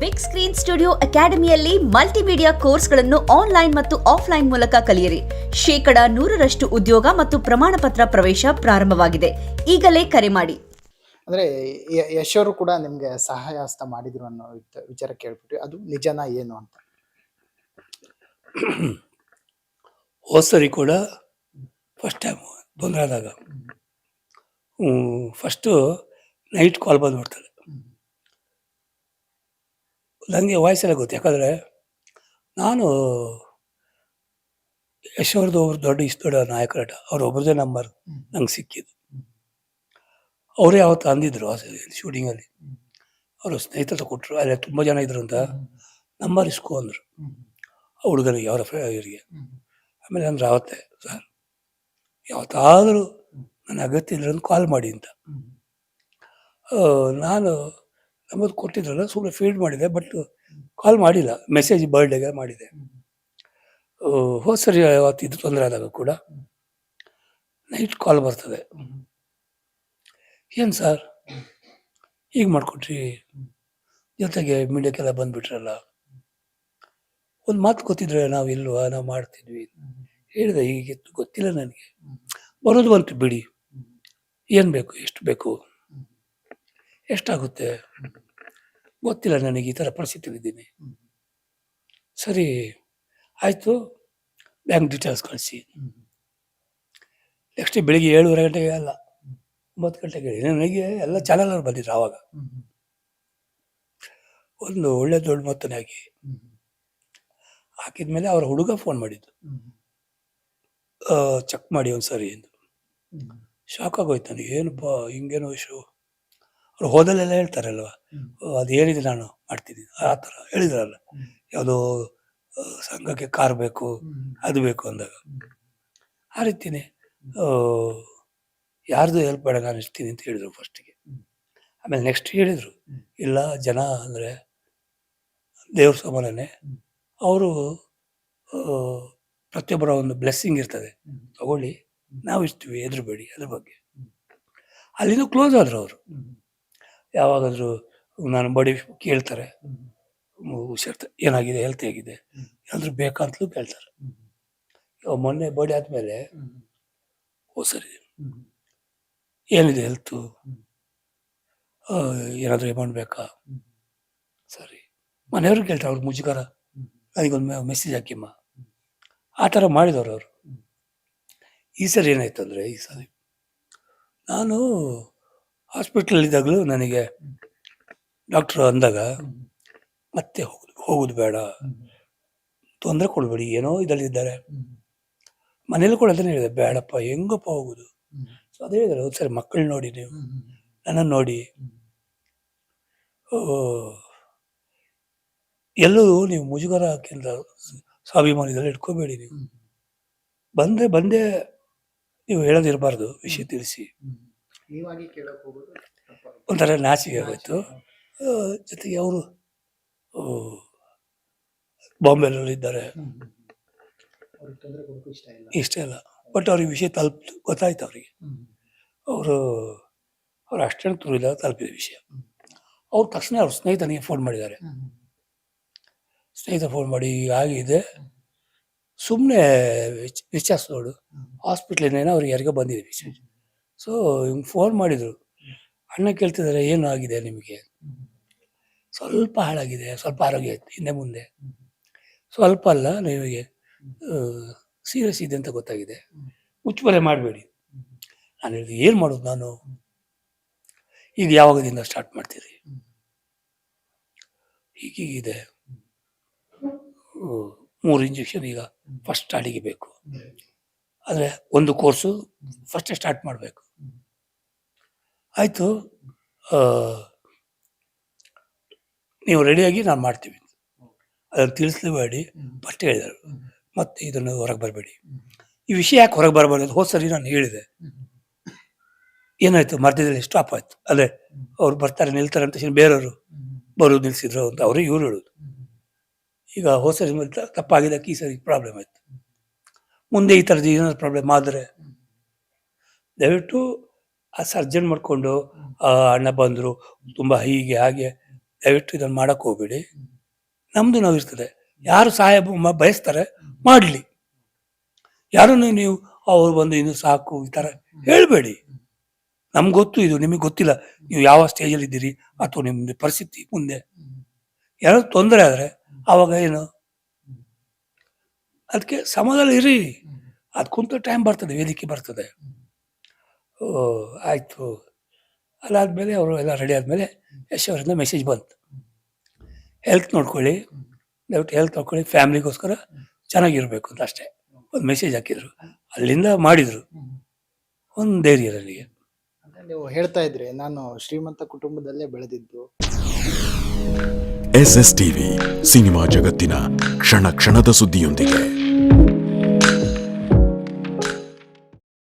Big screen studio ಅಕಾಡೆಮಿಯಲ್ಲಿ multimedia ಕೋರ್ಸ್ಗಳನ್ನು online ಮತ್ತು ಆಫ್ಲೈನ್ ಮೂಲಕ ಕಲಿಯಿರಿ. ಶೇಕಡ ನೂರರಷ್ಟು ಉದ್ಯೋಗ ಮತ್ತು ಪ್ರಮಾಣ ಪತ್ರ ಪ್ರವೇಶ ಪ್ರಾರಂಭವಾಗಿದೆ. ಈಗಲೇ ಕರೆ ಮಾಡಿ. ಅಂದ್ರೆ ಯಶೋರು ಕೂಡ ನಿಮಗೆ ಸಹಾಯ ಹಸ್ತ ಮಾಡಿದ್ರು ಅನ್ನೋ ವಿಚ- ವಿಚಾರ ಕೇಳ್ಬಿಟ್ಟು ಅದು ನಿಜನಾ ಏನು ಅಂತ? ಹೋಸರಿ ಕೂಡ ಫಸ್ಟ್ ಟೈಮ್ ತೊಂದರೆ ಆದಾಗ ಫಸ್ಟು ನೈಟ್ ಕಾಲ್ ಬಂದ್ಬಿಡ್ತದೆ. ನನಗೆ ವಾಯ್ಸೆಲ್ಲ ಗೊತ್ತು. ಯಾಕಂದರೆ ನಾನು ಯಶೋರ್ದು ಒಬ್ರು ದೊಡ್ಡ ಇಷ್ಟು ದೊಡ್ಡ ನಾಯಕರಟ. ಅವ್ರ ಒಬ್ರದೇ ನಂಬರ್ ನಂಗೆ ಸಿಕ್ಕಿದ್ದು. ಅವರೇ ಯಾವತ್ತು ಅಂದಿದ್ರು ಶೂಟಿಂಗಲ್ಲಿ ಅವರು ಸ್ನೇಹಿತರ ಕೊಟ್ಟರು ಅಲ್ಲೇ ತುಂಬ ಜನ ಇದ್ರು ಅಂತ ನಂಬರ್ ಇಸ್ಕೋ ಅಂದರು. ಆ ಹುಡುಗನಿಗೆ ಅವರ ಇವರಿಗೆ ಆಮೇಲೆ ಅಂದ್ರೆ ಅವತ್ತೇ ಸರ್ ಯಾವತ್ತಾದರೂ ನನ್ನ ಅಗತ್ಯ ಇದ್ರೆ ಕಾಲ್ ಮಾಡಿ ಅಂತ. ಆ, ನಾನು ನಮ್ಮದು ಕೊಟ್ಟಿದ್ರಲ್ಲ ಸುಮ್ಮನೆ ಫೀಡ್ ಮಾಡಿದೆ ಬಟ್ ಕಾಲ್ ಮಾಡಿಲ್ಲ. ಮೆಸೇಜ್ ಬರ್ಡೇಗೆ ಮಾಡಿದೆ. ಹೋದ ಸರಿ ಅವತ್ತು ಇದು ತೊಂದರೆ ಆದಾಗ ಕೂಡ ನೈಟ್ ಕಾಲ್ ಬರ್ತದೆ. ಏನು ಸರ್ ಈಗ ಮಾಡಿಕೊಟ್ರಿ. ಜೊತೆಗೆ ಮೀಡಿಯಾಕ್ಕೆಲ್ಲ ಬಂದುಬಿಟ್ರಲ್ಲ. ಒಂದು ಮಾತು ಗೊತ್ತಿದ್ರೆ ನಾವು ಇಲ್ವಾ, ನಾವು ಮಾಡ್ತಿದ್ವಿ. ಹೇಳಿದೆ, ಹೀಗೆ ಗೊತ್ತಿಲ್ಲ ನನಗೆ. ಬರೋದು ಬಂತು ಬಿಡಿ. ಏನು ಬೇಕು, ಎಷ್ಟು ಬೇಕು? ಎಷ್ಟಾಗುತ್ತೆ? ಗೊತ್ತಿಲ್ಲ ನನಗೆ ಈ ಥರ ಪರಿಸ್ಥಿತಿಲಿದ್ದೀನಿ ಸರಿ, ಆಯಿತು. ಬ್ಯಾಂಕ್ ಡೀಟೇಲ್ಸ್ ಕಳಿಸಿ. ನೆಕ್ಸ್ಟ್ ಬೆಳಿಗ್ಗೆ ಏಳುವರೆ ಗಂಟೆಗೆ ಅಲ್ಲ, ಒಂಬತ್ತು ಗಂಟೆಗೆ ನನಗೆ ಎಲ್ಲ ಚಾನಲ್ ಬಂದಿದ್ರು ಆವಾಗ. ಒಂದು ಒಳ್ಳೆ ದೊಡ್ಡ ಮೊತ್ತನೇ ಹಾಕಿ. ಹಾಕಿದ್ಮೇಲೆ ಅವ್ರ ಹುಡುಗ ಫೋನ್ ಮಾಡಿದ್ದು. ಚೆಕ್ ಮಾಡಿ ಒಂದು ಸರಿ ಎಂದು. ಶಾಕ್ ಆಗೋಯ್ತು ನನಗೆ. ಏನಪ್ಪ, ಹಿಂಗೇನೋ ಇಶ್ಯೂ ಅವ್ರು ಹೋದಲ್ಲೆಲ್ಲ ಹೇಳ್ತಾರಲ್ವ? ಅದು ಏನಿದೆ ನಾನು ಮಾಡ್ತೀನಿ. ಆ ಥರ ಹೇಳಿದ್ರಲ್ಲ. ಯಾವುದೋ ಸಂಘಕ್ಕೆ ಕಾರ್ ಬೇಕು ಅದು ಬೇಕು ಅಂದಾಗ. ಆ ರೀತಿನೇ ಯಾರ್ದು ಹೆಲ್ಪ್ ಬೇಡ ನಾನು ಇರ್ತೀನಿ ಅಂತ ಹೇಳಿದರು ಫಸ್ಟಿಗೆ ಆಮೇಲೆ ನೆಕ್ಸ್ಟ್ ಹೇಳಿದರು. ಇಲ್ಲ ಜನ ಅಂದರೆ ದೇವ್ರ ಸಮಾನನೇ ಅವರು ಪ್ರತಿಯೊಬ್ಬರ ಒಂದು ಬ್ಲೆಸ್ಸಿಂಗ್ ಇರ್ತದೆ. ತಗೊಳ್ಳಿ ನಾವು ಇಷ್ಟೀವಿ ಹೆದರಬೇಡಿ ಅದ್ರ ಬಗ್ಗೆ. ಅಲ್ಲಿಂದ ಕ್ಲೋಸ್ ಆದರು ಅವರು. ಯಾವಾಗಾದರೂ ನಾನು ಬಡಿ ಕೇಳ್ತಾರೆ ಹುಷಾರ್ತ ಏನಾಗಿದೆ ಹೆಲ್ತ್ ಹೇಗಿದೆ? ಏನಾದರೂ ಬೇಕಂತಲೂ ಕೇಳ್ತಾರೆ. ಇವಾಗ ಮೊನ್ನೆ ಬಡಿ ಆದಮೇಲೆ ಓ ಸರಿ. ಏನಿದೆ ಹೆಲ್ತು ಏನಾದರೂ ಅಮೌಂಟ್ ಬೇಕಾ? ಸರಿ. ಮನೆಯವ್ರಿಗೆ ಕೇಳ್ತಾರೆ ಅವ್ರಿಗೆ ಮುಜುಗರ? ನನಗೊಂದು ಮೆಸೇಜ್ ಹಾಕಿಮ್ಮ. ಆ ಥರ ಮಾಡಿದವರು ಅವರು. ಈ ಸರಿ ಏನಾಯ್ತು ಅಂದರೆ ಈ ಸರಿ ನಾನು ಹಾಸ್ಪಿಟ್ಲಲ್ಲಿದ್ದಾಗಲೂ ನನಗೆ ಡಾಕ್ಟ್ರು ಅಂದಾಗ, ಮತ್ತೆ ಹೋಗುದು ಹೋಗೋದು ಬೇಡ. ತೊಂದರೆ ಕೊಡಬೇಡಿ, ಏನೋ ಇದರಲ್ಲಿದ್ದಾರೆ. ಮನೇಲಿ ಕೂಡ ಅದನ್ನು ಹೇಳಿದೆ, ಬೇಡಪ್ಪ, ಹೆಂಗಪ್ಪ ಹೋಗೋದು? ಸೊ ಅದೇ ಹೇಳಿದ್ರೆ ಒಂದು ಸರಿ, ಮಕ್ಕಳು ನೋಡಿ ನೀವು ನನ್ನನ್ನು ನೋಡಿ. ಎಲ್ಲರೂ ಎಲ್ಲೂ ನೀವು ಮುಜುಗರ ಹಾಕಿಲ್ಲ ಸ್ವಾಭಿಮಾನದಲ್ಲಿ ಇಟ್ಕೋಬೇಡಿ ನೀವು. ಬಂದರೆ ಬಂದೇ ನೀವು ಹೇಳೋದಿರಬಾರ್ದು, ವಿಷಯ ತಿಳಿಸಿ. ನೀವಾಗಿ ಕೇಳಕ್ಕೆ ಹೋಗೋದು. ಒಂಥರ ನಾಚಿಕೆ ಆಗೋಯ್ತು. ಜೊತೆಗೆ ಅವರು ಬಾಂಬೆನಲ್ಲಿ ಇದ್ದಾರೆ. ಇಷ್ಟ ಇಲ್ಲ. ಬಟ್ ಅವ್ರಿಗೆ ವಿಷಯ ತಲುಪ್ ಗೊತ್ತಾಯ್ತು ಅವರಿಗೆ. ಅವರು ಅವ್ರು ಅಷ್ಟೇ ತುರಿದ ತಲುಪಿದ ವಿಷಯ. ಅವ್ರ ತಕ್ಷಣ ಅವ್ರ ಸ್ನೇಹಿತನಿಗೆ ಫೋನ್ ಮಾಡಿದ್ದಾರೆ. ಸ್ನೇಹಿತ ಫೋನ್ ಮಾಡಿ "ಈಗ ಆಗಿದೆ ಸುಮ್ಮನೆ ವಿಚಾರಿಸ್ ನೋಡು. ಹಾಸ್ಪಿಟ್ಲಿನೇನೋ ಅವ್ರಿಗೆ ಯಾರಿಗೋ ಬಂದಿದೆ ವಿಷಯ. ಸೊ ಹಿಂಗೆ ಫೋನ್ ಮಾಡಿದರು. ಅಣ್ಣ ಕೇಳ್ತಿದ್ದಾರೆ ಏನು ಆಗಿದೆ ನಿಮಗೆ? ಸ್ವಲ್ಪ ಹಾಳಾಗಿದೆ, ಸ್ವಲ್ಪ ಆರೋಗ್ಯ ಹಿಂದೆ ಮುಂದೆ. ಸ್ವಲ್ಪ ಅಲ್ಲ, ನಿಮಗೆ ಸೀರಿಯಸ್ ಇದೆ ಅಂತ ಗೊತ್ತಾಗಿದೆ. ಮುಚ್ಚುಮರೆ ಮಾಡಬೇಡಿ. ನಾನು ಹೇಳಿದೆ, ಏನು ಮಾಡೋದು ನಾನು? ಈಗ ಯಾವಾಗದಿಂದ ಸ್ಟಾರ್ಟ್ ಮಾಡ್ತೀರಿ? ಹೀಗೀಗಿದೆ ಮೂರು ಇಂಜೆಕ್ಷನ್ ಈಗ ಫಸ್ಟ್ ಸ್ಟಾರ್ಟಿಗೆ ಬೇಕು. ಆದರೆ ಒಂದು ಕೋರ್ಸು ಫಸ್ಟೇ ಸ್ಟಾರ್ಟ್ ಮಾಡಬೇಕು. ಆಯಿತು ನೀವು ರೆಡಿಯಾಗಿ ನಾನು ಮಾಡ್ತೀವಿ. ಅದನ್ನು ತಿಳಿಸ್ಲೇಬೇಡಿ ಫಸ್ಟ್ ಹೇಳಿದರು. ಮತ್ತೆ ಇದನ್ನು ಹೊರಗೆ ಬರಬೇಡಿ. ಈ ವಿಷಯ ಯಾಕೆ ಹೊರಗೆ ಬರಬಾರ್ದು ಅಂತ ಹೋದ ಸರಿ ನಾನು ಹೇಳಿದೆ. ಏನಾಯ್ತು? ಮಧ್ಯದಲ್ಲಿ ಸ್ಟಾಪ್ ಆಯ್ತು. ಅಲ್ಲೇ ಅವ್ರು ಬರ್ತಾರೆ ನಿಲ್ತಾರೆ ಅಂತ ಬೇರೆಯವರು ಬರೋದು ನಿಲ್ಸಿದ್ರು ಅಂತ ಅವರು ಇವರು ಹೇಳೋದು. ಈಗ ಹೋದ ಸರಿ ತಪ್ಪಾಗಿದೆ ಈ ಸರಿ ಪ್ರಾಬ್ಲಮ್ ಆಯಿತು. ಮುಂದೆ ಈ ಥರದ್ದು ಏನಾದ್ರು ಪ್ರಾಬ್ಲಮ್ ಆದರೆ ದಯವಿಟ್ಟು ಸರ್ಜನ್ ಮಾಡಿಕೊಂಡು ಅಣ್ಣ ಬಂದರು, ತುಂಬ ಹೀಗೆ, ಹಾಗೆ, ದಯವಿಟ್ಟು ಇದನ್ನು ಮಾಡಕ್ಕೆ ಹೋಗ್ಬೇಡಿ. ನಮ್ಮದು ನಾವು ಇರ್ತದೆ. ಯಾರು ಸಹಾಯ ಬಯಸ್ತಾರೆ, ಮಾಡಲಿ. ಯಾರನ್ನು ನೀವು, ಅವ್ರು ಬಂದು ಇನ್ನು ಸಾಕು, ಈ ಥರ ಹೇಳಬೇಡಿ. ನಮ್ಗೆ ಗೊತ್ತು ಇದು, ನಿಮಗೆ ಗೊತ್ತಿಲ್ಲ. ನೀವು ಯಾವ ಸ್ಟೇಜಲ್ಲಿ ಇದ್ದೀರಿ, ಅಥವಾ ನಿಮ್ಮದು ಪರಿಸ್ಥಿತಿ ಮುಂದೆ. ಯಾರು ತೊಂದರೆ ಆದರೆ ಆವಾಗ ಏನು? ಅದಕ್ಕೆ ಸಮಾಧಾನ ಇರಿ. ಅದು ಕುಂತ ಟೈಮ್ ಬರ್ತದೆ, ವೇದಿಕೆ ಬರ್ತದೆ. ಆಯಿತು. ಅದಾದಮೇಲೆ ಅವರು ಎಲ್ಲ ರೆಡಿ ಆದಮೇಲೆ ಯಶ್ ಅವರಿಂದ ಮೆಸೇಜ್ ಬಂತು. ಹೆಲ್ತ್ ನೋಡ್ಕೊಳ್ಳಿ. ದಯವಿಟ್ಟು ಹೆಲ್ತ್ ನೋಡ್ಕೊಳ್ಳಿ. ಫ್ಯಾಮ್ಲಿಗೋಸ್ಕರ ಚೆನ್ನಾಗಿರಬೇಕು ಅಂತ ಅಷ್ಟೇ. ಒಂದು ಮೆಸೇಜ್ ಹಾಕಿದ್ರು. ಅಲ್ಲಿಂದ ಮಾಡಿದರು. ಒಂದು ಧೈರ್ಯ ನನಗೆ ನೀವು ಹೇಳ್ತಾ ಇದ್ರೆ ನಾನು ಶ್ರೀಮಂತ ಕುಟುಂಬದಲ್ಲೇ ಬೆಳೆದಿದ್ದು. ಎಸ್ ಎಸ್ ಟಿವಿ ಸಿನಿಮಾ ಜಗತ್ತಿನ ಕ್ಷಣ ಕ್ಷಣದ ಸುದ್ದಿಯೊಂದಿಗೆ.